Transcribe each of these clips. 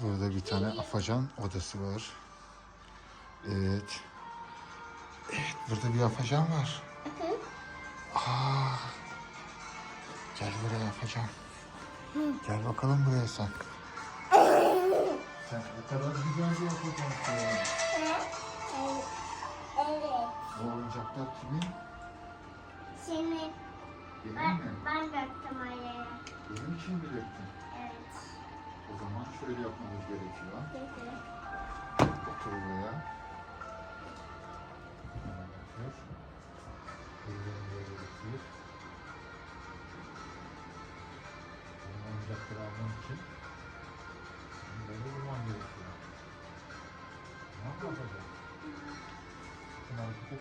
Burada bir tane afacan odası var. Evet. Evet burada bir afacan var. Aa. Gel buraya afacan. Gel bakalım buraya sen. Sen ne kadar güzel bir afacansın. Evet. Bu oyuncaklar kimin? Senin. Benim Ben, mi? ben döktüm oraya. Benim için mi döktün? O zaman şöyle yapmamız gerekiyor. Otur buraya. Otur. Ellerini yere getir. İçin böyle vurman gerekiyor. Ne yapacağız? Şunu hareket.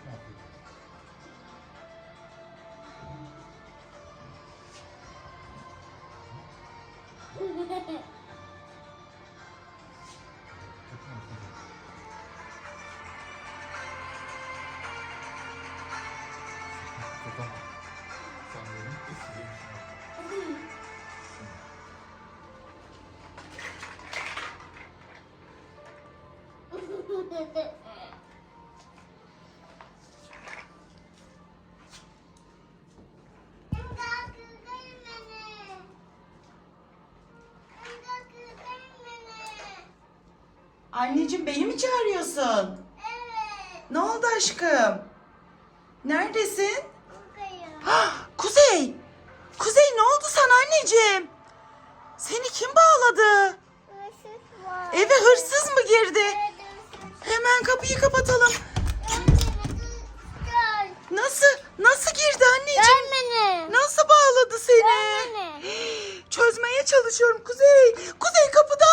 Etme Anneciğim beni mi çağırıyorsun? Ne oldu aşkım? Neredesin? Hah, Kuzey! Kuzey ne oldu sana anneciğim? Seni kim bağladı? Eve hırsız mı girdi? Hemen kapıyı kapatalım. Nasıl? Nasıl girdi anneciğim? Nasıl bağladı seni? Çözmeye çalışıyorum Kuzey. Kuzey kapıda.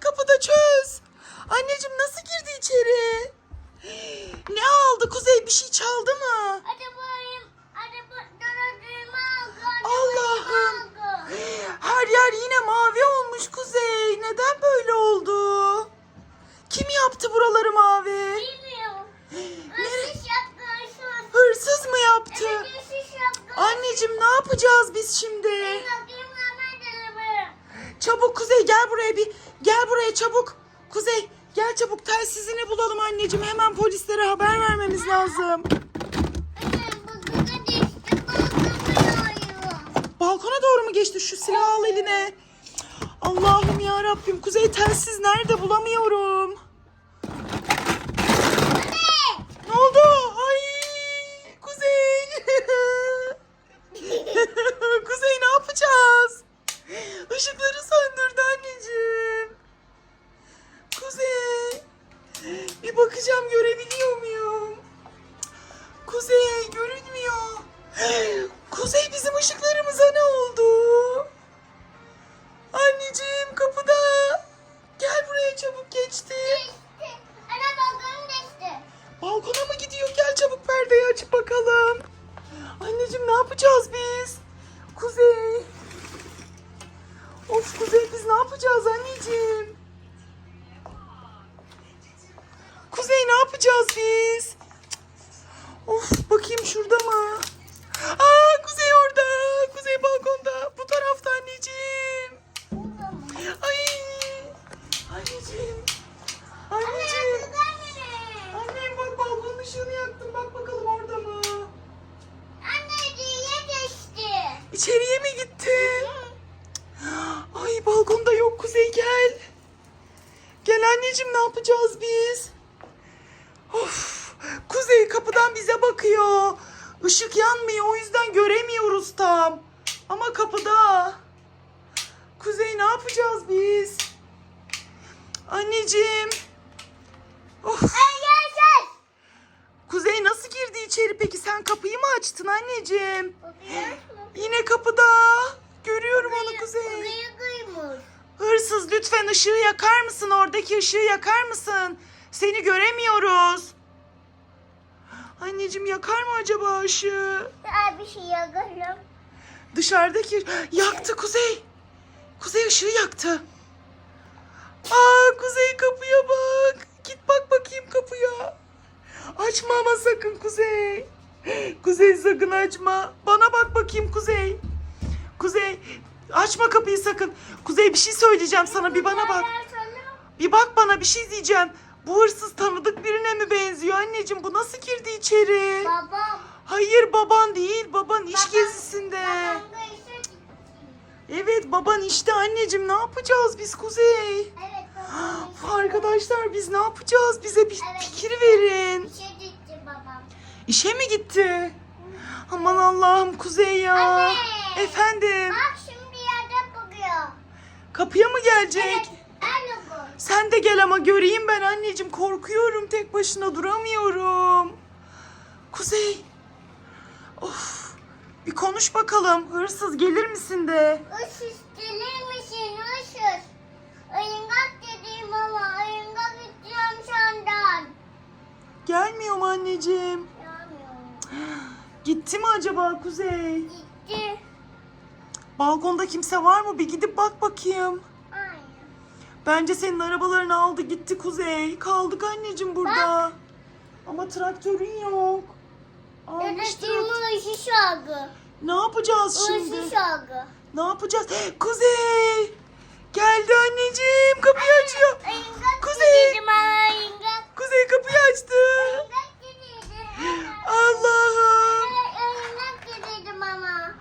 Kapıda çöz. Anneciğim nasıl girdi içeri? Ne aldı Kuzey? Bir şey çaldı mı? Allah'ım. Her yer yine mavi olmuş Kuzey. Neden böyle oldu? Yaptı buraları mavi? Bilmiyorum. Hırsız yaptı, hırsız. Hırsız mı yaptı? Evet, hırsız yaptı. Anneciğim ne yapacağız biz şimdi? Çabuk Kuzey gel buraya bir. Gel buraya çabuk. Kuzey gel çabuk telsizini bulalım anneciğim. Hemen polislere haber vermemiz lazım. Balkona doğru mu geçti şu silahı al eline. Allah'ım ya Rabbim Kuzey telsiz nerede bulamıyorum. Anneciğim ne yapacağız biz? Kuzey. Of Kuzey biz ne yapacağız anneciğim? Kuzey ne yapacağız biz? Of bakayım şurada mı? Aa yapacağız biz? Of. Kuzey kapıdan bize bakıyor. Işık yanmıyor o yüzden göremiyoruz tam. Ama kapıda. Kuzey ne yapacağız biz? Anneciğim. Of. Arkadaşlar. Kuzey nasıl girdi içeri peki? Sen kapıyı mı açtın anneciğim? Yine kapıda. Görüyorum onu Kuzey. Kıyı kıymış. Hırsız lütfen ışığı yakar mısın? Oradaki ışığı yakar mısın? Seni göremiyoruz. Anneciğim yakar mı acaba ışığı? Daha bir şey yakarım. Dışarıdaki yaktı Kuzey. Kuzey ışığı yaktı. Aa Kuzey kapıya bak. Git bak bakayım kapıya. Açma ama sakın Kuzey. Kuzey sakın açma. Bana bak bakayım Kuzey. Kuzey açma kapıyı sakın. Kuzey bir şey söyleyeceğim sana bir bana bak. Bir bak bana bir şey diyeceğim. Bu hırsız tanıdık birine mi benziyor anneciğim? Bu nasıl girdi içeri? Babam. Hayır baban değil. Baban iş Babam- gezisinde. Babam işe. Evet baban işte anneciğim ne yapacağız biz Kuzey? Evet babam Arkadaşlar biz ne yapacağız? Bize bir Evet. fikir verin. İşe gitti babam. İşe mi gitti? Aman Allah'ım Kuzey ya. Anne. Efendim Bak. Kapıya mı gelecek? Evet. Aynı bu. Sen de gel ama göreyim ben anneciğim korkuyorum tek başına duramıyorum. Kuzey. Of. Bir konuş bakalım. Hırsız gelir misin de? Işız gelir misin ışız? Oyuncak dediğim ama oyuncak istiyorum senden. Gelmiyor mu anneciğim? Gelmiyorum. Gitti mi acaba Kuzey? Gitti. Balkonda kimse var mı? Bir gidip bak bakayım. Aynen. Bence senin arabalarını aldı gitti Kuzey. Kaldık anneciğim burada. Ama traktörün yok. Almış traktör. Dedeciğimin ışış aldı. Ne yapacağız şimdi? Işış aldı. Ne yapacağız? Kuzey! Geldi anneciğim. Kapıyı açıyor. Kuzey! dediydim ama oyuncak. Kuzey kapıyı açtı. Oyuncak dediydim. Allah'ım. Oyuncak dediydim ama.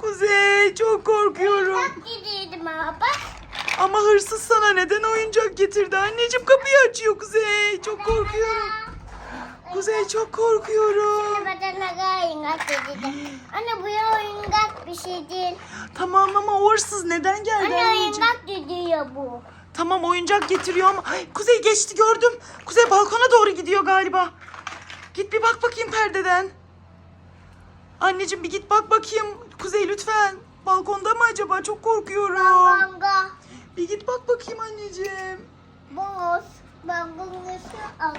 Kuzey çok korkuyorum. Oyuncak dediydim ama bak. Ama hırsız sana neden oyuncak getirdi? Anneciğim kapıyı açıyor Kuzey. Çok korkuyorum. Kuzey çok korkuyorum. Anne bu ya oyuncak bir şey değil. Tamam ama o hırsız neden geldi Anne anneciğim? oyuncak dediyor bu. Tamam oyuncak getiriyor ama Ay, Kuzey geçti gördüm. Kuzey balkona doğru gidiyor galiba. Git bir bak bakayım perdeden. Anneciğim bir git bak bakayım. Kuzey lütfen. Balkonda mı acaba? Çok korkuyorum. Babanga. Bir git bak bakayım anneciğim. Boz. Babangası aldı.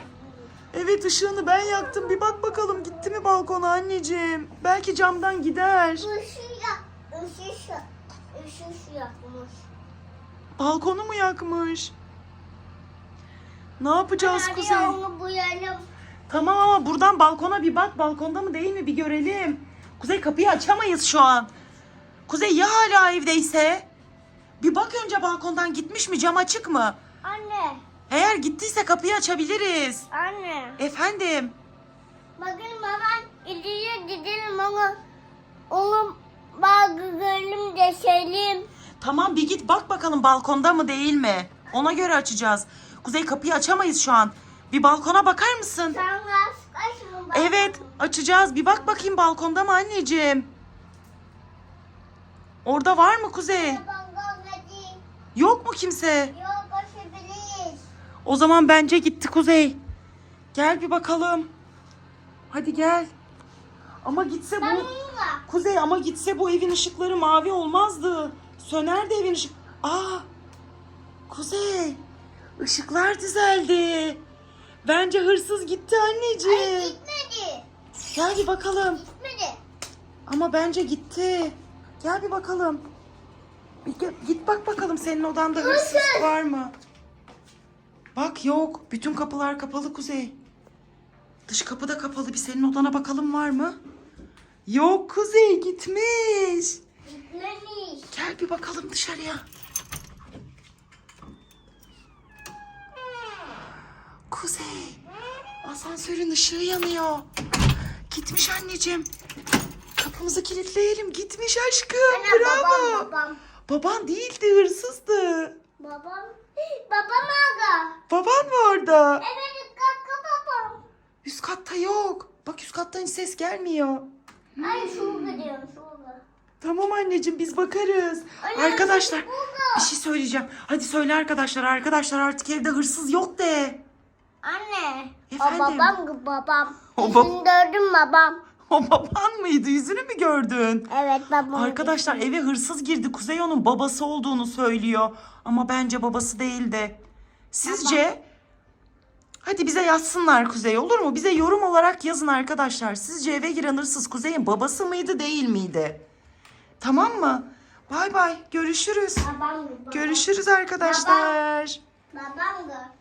Evet ışığını ben yaktım. Bir bak bakalım gitti mi balkona anneciğim. Belki camdan gider. Işık yak. Işık yakmış. Balkonu mu yakmış? Ne yapacağız Hadi Kuzey? onu boyayalım. Tamam ama buradan balkona bir bak. Balkonda mı değil mi bir görelim. Kuzey kapıyı açamayız şu an. Kuzey ya hala evdeyse? Bir bak önce balkondan gitmiş mi cam açık mı? Anne. Eğer gittiyse kapıyı açabiliriz. Anne. Efendim? Bakın babam ileriye gidelim onu. Onu bağıralım deşelim. Tamam bir git bak bakalım balkonda mı değil mi? Ona göre açacağız. Kuzey kapıyı açamayız şu an. Bir balkona bakar mısın? Sen mı bak? Evet açacağız. Bir bak bakayım balkonda mı anneciğim? Orada var mı Kuzey? Yok mu kimse? Yok. O zaman bence gitti Kuzey. Gel bir bakalım. Hadi gel. Ama gitse bu... Kuzey ama gitse bu evin ışıkları mavi olmazdı. Sönerdi evin ışık... Aa! Kuzey! Işıklar düzeldi. Bence hırsız gitti anneciğim. gitmedi. Gel bir bakalım. Gitmedi. Ama bence gitti. Gel bir bakalım. Bir git bak bakalım senin odanda hırsız Hırsız. var mı? Bak yok. Bütün kapılar kapalı Kuzey. Dış kapı da kapalı. Bir senin odana bakalım var mı? Yok Kuzey gitmiş. Gitmemiş. Gel bir bakalım dışarıya. Kuzey. Asansörün ışığı yanıyor. Gitmiş anneciğim. Kapımızı kilitleyelim. Gitmiş aşkım. Anne Bravo. babam babam. Baban değildi hırsızdı. Babam. Babam aga. Baban mı orada? Evet kaka babam. Üst katta yok. Bak üst kattan hiç ses gelmiyor. Ay şurada diyorum şurada. Tamam anneciğim biz bakarız. Anne, arkadaşlar burada. bir şey söyleyeceğim. Hadi söyle arkadaşlar. Arkadaşlar artık evde hırsız yok de. Anne. Efendim? O babam babam. O bab- babam. O baban mıydı? Yüzünü mü gördün? Evet babam. Arkadaşlar eve hırsız girdi. Kuzey onun babası olduğunu söylüyor. Ama bence babası değildi. Sizce? Hadi bize yazsınlar Kuzey olur mu? Bize yorum olarak yazın arkadaşlar. Sizce eve giren hırsız Kuzey'in babası mıydı değil miydi? Tamam mı? Bay bay. Görüşürüz. Babam babam. Görüşürüz arkadaşlar. Babam da.